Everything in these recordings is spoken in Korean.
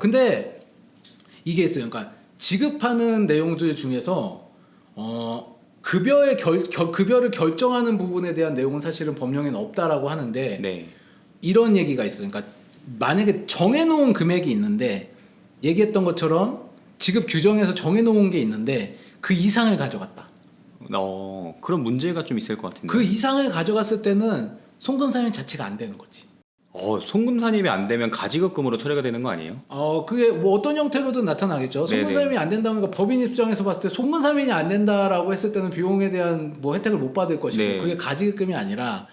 근데 이게 있어요. 그러니까 지급하는 내용들 중에서 어 급여의 결, 결- 급여를 결정하는 부분에 대한 내용은 사실은 법령에는 없다라고 하는데 네. 이런 얘기가 있어요. 그러니까 만약에 정해놓은 금액이 있는데 얘기했던 것처럼 지급 규정에서 정해놓은 게 있는데 그 이상을 가져갔다. 어, 그런 문제가 좀 있을 것 같은데. 그 이상을 가져갔을 때는 송금상여 자체가 안 되는 거지. 어, 송금 산입이 안 되면 가지급금으로 처리가 되는 거 아니에요? 어 그게 뭐 어떤 형태로든 나타나겠죠. 네네. 송금사임이 안 된다니까 법인 입장에서 봤을 때 송금사임이 안 된다라고 했을 때는 비용에 대한 뭐 혜택을 못 받을 것이고 네. 그게 가지급금이 아니라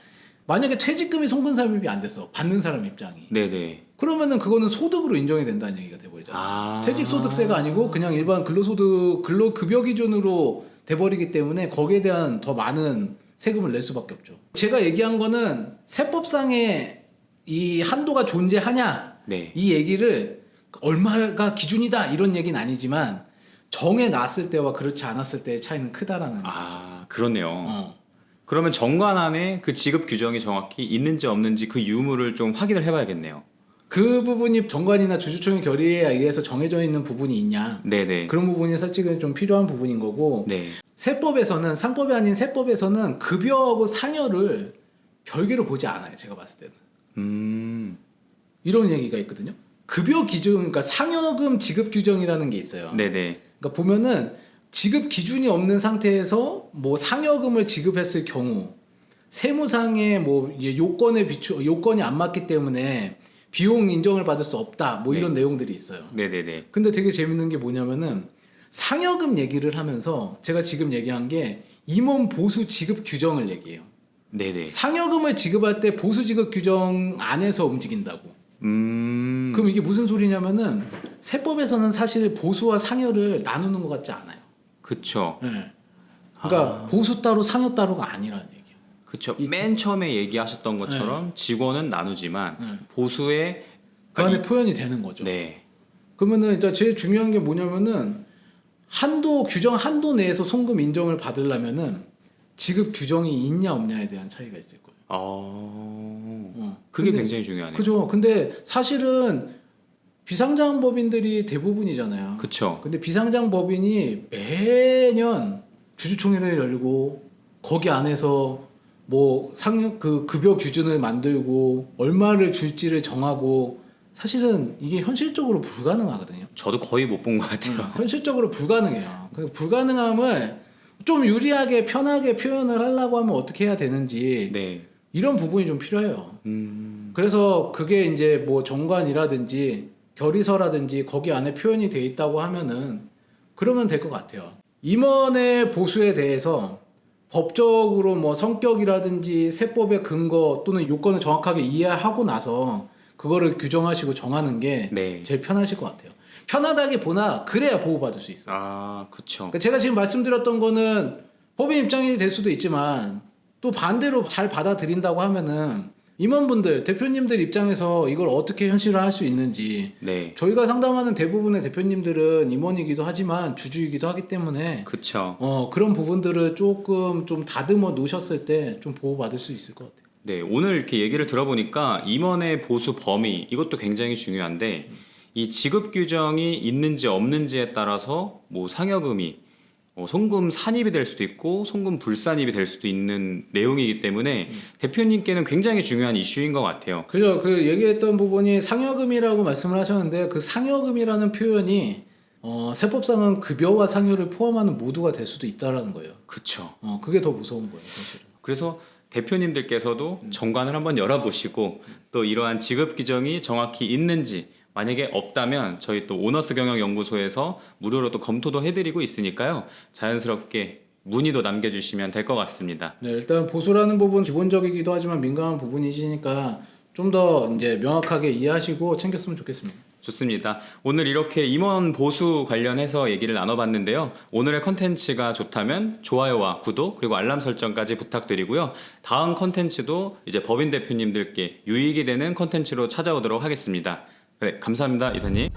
만약에 퇴직금이 송금사임이 안 됐어 받는 사람 입장이 네, 네. 그러면은 그거는 소득으로 인정이 된다는 얘기가 돼버리잖아. 아. 퇴직소득세가 아니고 그냥 일반 근로소득 근로급여 기준으로 돼버리기 때문에 거기에 대한 더 많은 세금을 낼 수밖에 없죠. 제가 얘기한 거는 세법상의 이 한도가 존재하냐 네. 이 얘기를 얼마가 기준이다 이런 얘기는 아니지만 정해 놨을 때와 그렇지 않았을 때의 차이는 크다라는 아, 그렇네요. 어. 그러면 정관 안에 그 지급 규정이 정확히 있는지 없는지 그 유무를 좀 확인을 해봐야겠네요. 그 부분이 정관이나 주주총회 결의에 의해서 정해져 있는 부분이 있냐 네네. 그런 부분이 사실은 좀 필요한 부분인 거고 네. 세법에서는 상법이 아닌 세법에서는 급여하고 상여를 별개로 보지 않아요 제가 봤을 때는 음. 이런 얘기가 있거든요 급여 기준 그러니까 상여금 지급 규정이라는 게 있어요 네네. 그러니까 보면은 지급 기준이 없는 상태에서 뭐 상여금을 지급했을 경우 세무상의 뭐이 요건에 비추 요건이 안 맞기 때문에 비용 인정을 받을 수 없다 뭐 이런 내용들이 있어요. 네네네. 근데 되게 재밌는 게 뭐냐면은 상여금 얘기를 하면서 제가 지금 얘기한 게 임원 보수 지급 규정을 얘기해요. 네네. 상여금을 지급할 때 보수 지급 규정 안에서 움직인다고. 음. 그럼 이게 무슨 소리냐면은 세법에서는 사실 보수와 상여를 나누는 것 같지 않아요. 그쵸. 네. 그러니까 아. 보수 따로 상여 따로가 아니라는 얘기예요. 그쵸. 이맨 처음에 얘기하셨던 것처럼 직원은 나누지만 네. 보수의 그 안에 표현이 되는 거죠. 네. 그러면은 일단 제일 중요한 게 뭐냐면은 한도 규정 한도 내에서 송금 인정을 받으려면은 지급 규정이 있냐 없냐에 대한 차이가 있을 거예요. 어. 어. 그게 근데- 굉장히 중요하네요. 그죠. 근데 사실은 비상장 법인들이 대부분이잖아요. 그쵸. 근데 비상장 법인이 매년 주주총회를 열고 거기 안에서 뭐 상여 그 급여 기준을 만들고 얼마를 줄지를 정하고 사실은 이게 현실적으로 불가능하거든요. 저도 거의 못 본 것 같아요. 음, 현실적으로 불가능해요. 그 불가능함을 좀 유리하게 편하게 표현을 하려고 하면 어떻게 해야 되는지 네. 이런 부분이 좀 필요해요. 음. 그래서 그게 이제 뭐 정관이라든지 결의서라든지 거기 안에 표현이 돼 있다고 하면은 그러면 될 것 같아요. 임원의 보수에 대해서 법적으로 뭐 성격이라든지 세법의 근거 또는 요건을 정확하게 이해하고 나서 그거를 규정하시고 정하는 게 네. 제일 편하실 것 같아요. 편하다기보다 그래야 보호받을 수 있어요. 아, 그쵸. 그러니까 제가 지금 말씀드렸던 거는 법인 입장이 될 수도 있지만 또 반대로 잘 받아들인다고 하면은 임원분들, 대표님들 입장에서 이걸 어떻게 현실화할 수 있는지 네. 저희가 상담하는 대부분의 대표님들은 임원이기도 하지만 주주이기도 하기 때문에 그쵸. 어, 그런 부분들을 조금 좀 다듬어 놓으셨을 때 좀 보호받을 수 있을 것 같아요. 네, 오늘 이렇게 얘기를 들어보니까 임원의 보수 범위 이것도 굉장히 중요한데 이 지급 규정이 있는지 없는지에 따라서 뭐 상여금이 어, 송금 산입이 될 수도 있고 송금 불산입이 될 수도 있는 내용이기 때문에 대표님께는 굉장히 중요한 이슈인 것 같아요. 그죠? 그 얘기했던 부분이 상여금이라고 말씀을 하셨는데 그 상여금이라는 표현이 어, 세법상은 급여와 상여를 포함하는 모두가 될 수도 있다라는 거예요. 그쵸. 어, 그게 더 무서운 거예요, 사실은. 그래서 대표님들께서도 음. 정관을 한번 열어보시고 또 이러한 지급 규정이 정확히 있는지 만약에 없다면 저희 또 오너스 경영 연구소에서 무료로 또 검토도 해드리고 있으니까요 자연스럽게 문의도 남겨주시면 될 것 같습니다. 네, 일단 보수라는 부분 기본적이기도 하지만 민감한 부분이시니까 좀 더 이제 명확하게 이해하시고 챙겼으면 좋겠습니다. 좋습니다. 오늘 이렇게 임원 보수 관련해서 얘기를 나눠봤는데요. 오늘의 컨텐츠가 좋다면 좋아요와 구독 그리고 알람 설정까지 부탁드리고요. 다음 컨텐츠도 이제 법인 대표님들께 유익이 되는 컨텐츠로 찾아오도록 하겠습니다. 네, 감사합니다, 이사님.